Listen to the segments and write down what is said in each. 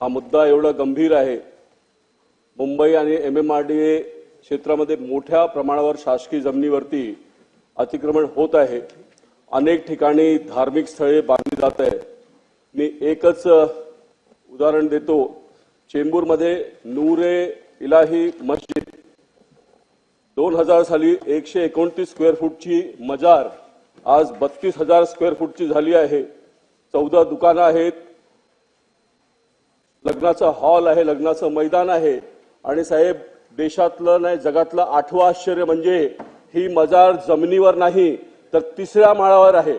हा मुद्दा एवढा गंभीर आहे. मुंबई आणि M M R D A क्षेत्रामध्ये मोठ्या प्रमाणावर शासकीय जमिनीवरती अतिक्रमण होत आहे. अनेक ठिकाणी धार्मिक स्थळे बांधली जात आहे मी एकच उदाहरण देतो. चेंबूरमध्ये नूरे इलाही मस्जिद. दोन हजार साली एकशे एकोणतीस स्क्वेअर फूटची मजार आज बत्तीस हजार स्क्वेअर फूटची झाली आहे. चौदा दुकानं आहेत. लग्नाचा हॉल आहे लग्नाचं मैदान आहे. आणि साहेब देशातलं नाही जगातलं आठवं आश्चर्य म्हणजे ही मजार जमिनीवर नाही तर तिसऱ्या माळावर आहे.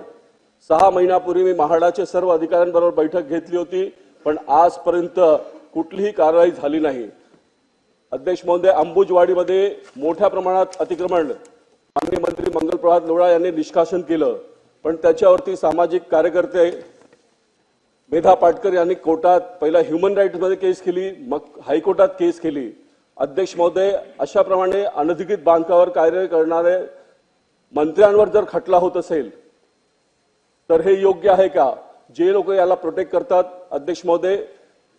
सहा महिन्यापूर्वी मी महाडाचे सर्व अधिकाऱ्यांबरोबर बैठक घेतली होती पण आजपर्यंत कुठलीही कारवाई झाली नाही. अध्यक्ष महोदय अंबुजवाडीमध्ये मोठ्या प्रमाणात अतिक्रमण. माननीय मंत्री मंगल प्रभात लोळा यांनी निष्कासन केलं पण त्याच्यावरती सामाजिक कार्यकर्ते मेधा पाटकर यांनी कोर्टात पहिला ह्युमन राईट्समध्ये केस केली मग हायकोर्टात केस केली. अध्यक्ष महोदय अशाप्रमाणे अनधिकृत बांधकावर कार्य करणारे मंत्र्यांवर जर खटला होत असेल तर हे योग्य आहे का? जे लोक याला प्रोटेक्ट करतात अध्यक्ष महोदय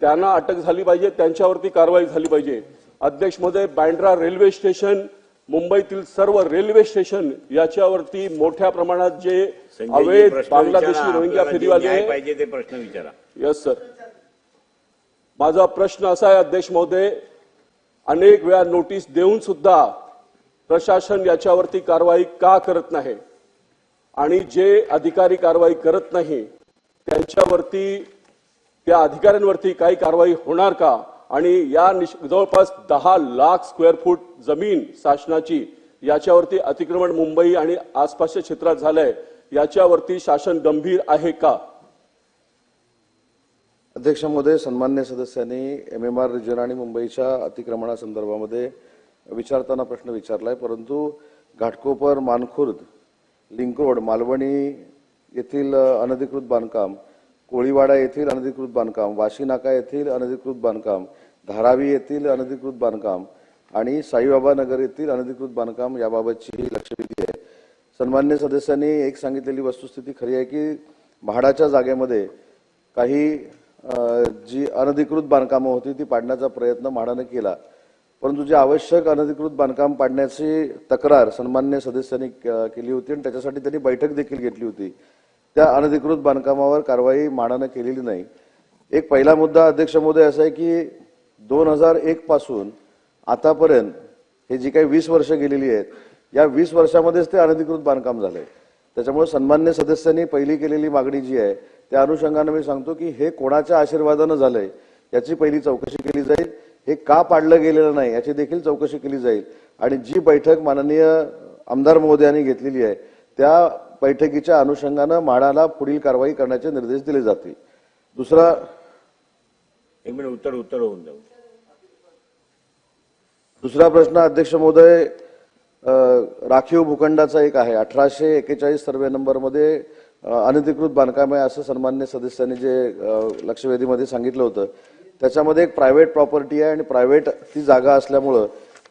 त्यांना अटक झाली पाहिजे त्यांच्यावरती कारवाई झाली पाहिजे. अध्यक्ष महोदय बँड्रा रेल्वे स्टेशन मुंबईतील सर्व रेल्वे स्टेशन याच्यावरती मोठ्या प्रमाणात जे अवैध बांगलादेशी. रोहिंग्या फेरीवाले पाहिजे ते प्रश्न विचारा. यस सर माझा प्रश्न असा आहे अध्यक्ष महोदय अनेक वेळा नोटीस देऊन सुद्धा प्रशासन याच्यावरती कारवाई का करत नाही? आणि जे अधिकारी कारवाई करत नाही त्यांच्यावरती त्या अधिकाऱ्यांवरती काही कारवाई होणार का? आणि या निश- जवळपास दहा लाख स्क्वेअर फूट जमीन शासनाची याच्यावरती अतिक्रमण मुंबई आणि आसपासच्या क्षेत्रात झालंय याच्यावरती शासन गंभीर आहे का? अध्यक्ष महोदय सन्मान्य सदस्यांनी एम एम आर रिजन आणि मुंबईच्या अतिक्रमणासंदर्भामध्ये विचारताना प्रश्न विचारलाय परंतु घाटकोपर मानखुर्द लिंक रोड मालवणी येथील अनधिकृत बांधकाम कोळीवाडा येथील अनधिकृत बांधकाम वाशीनाका येथील अनधिकृत बांधकाम धारावी येथील अनधिकृत बांधकाम आणि साईबाबा नगर येथील अनधिकृत बांधकाम याबाबतची लक्षवेधी आहे. सन्मान्य सदस्यांनी एक सांगितलेली वस्तुस्थिती खरी आहे की म्हाडाच्या जागेमध्ये काही जी अनधिकृत बांधकामं होती ती पाडण्याचा प्रयत्न म्हाडानं केला. परंतु जे आवश्यक अनधिकृत बांधकाम पाडण्याची तक्रार सन्मान्य सदस्यांनी क- केली होती आणि त्याच्यासाठी त्यांनी बैठक देखील घेतली होती. त्या अनधिकृत बांधकामावर कारवाई म्हाडानं केलेली नाही. एक पहिला मुद्दा अध्यक्ष महोदय असा आहे की दोन हजार एक पासून आतापर्यंत हे जी काही वीस वर्ष गेलेली आहेत या वीस वर्षामध्येच ते अनधिकृत बांधकाम झालंय. त्याच्यामुळे सन्मान्य सदस्यांनी पहिली केलेली मागणी जी आहे त्या अनुषंगानं मी सांगतो की हे कोणाच्या आशीर्वादानं झालंय याची पहिली चौकशी केली जाईल. हे का पाडलं गेलेलं नाही याची देखील चौकशी केली जाईल. आणि जी बैठक माननीय आमदार महोदयांनी घेतलेली आहे त्या बैठकीच्या अनुषंगानं म्हाडाला पुढील कारवाई करण्याचे निर्देश दिले जातील. दुसरा एक मिनिट उत्तर उत्तर होऊन जाऊ. दुसरा प्रश्न अध्यक्ष महोदय राखीव भूखंडाचा एक आहे. अठराशे एकेचाळीस सर्वे नंबरमध्ये अनधिकृत बांधकाम आहे असं सन्मान्य सदस्यांनी जे लक्षवेधीमध्ये सांगितलं होतं. त्याच्यामध्ये एक प्रायव्हेट प्रॉपर्टी आहे आणि प्रायव्हेट ती जागा असल्यामुळं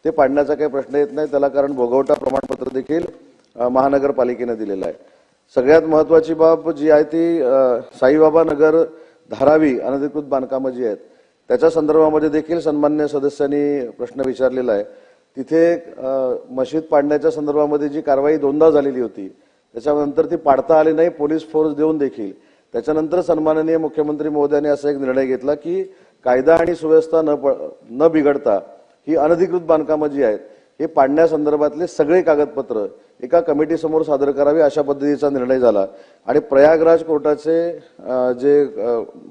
ते पाडण्याचा काही प्रश्न येत नाही. त्याला कारण भोगवटा प्रमाणपत्र देखील महानगरपालिकेनं दिलेला आहे. सगळ्यात महत्वाची बाब जी आहे ती साईबाबा नगर धारावी अनधिकृत बांधकामं जी आहेत त्याच्या संदर्भामध्ये देखील सन्मान्य सदस्यांनी प्रश्न विचारलेला आहे. तिथे मशीद पाडण्याच्या संदर्भामध्ये जी कारवाई दोनदा झालेली होती त्याच्यानंतर ती पाडता आली नाही पोलीस फोर्स देऊन देखील. त्याच्यानंतर सन्माननीय मुख्यमंत्री मोदयांनी असा एक निर्णय घेतला की कायदा आणि सुव्यवस्था न प- न बिघडता ही अनधिकृत बांधकामं जी आहेत हे पाडण्यासंदर्भातले सगळे कागदपत्र एका कमिटीसमोर सादर करावे अशा पद्धतीचा निर्णय झाला. आणि प्रयागराज कोर्टाचे जे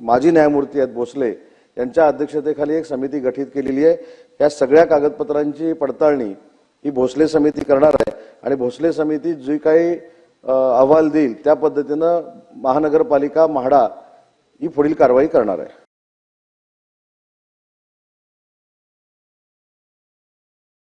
माजी न्यायमूर्ती आहेत भोसले यांच्या अध्यक्षतेखाली एक समिती गठीत केलेली आहे. या सगळ्या कागदपत्रांची पडताळणी ही भोसले समिती करणार आहे. आणि भोसले समिती जी काही अहवाल देईल त्या पद्धतीनं महानगरपालिका म्हाडा ही पुढील कारवाई करणार आहे.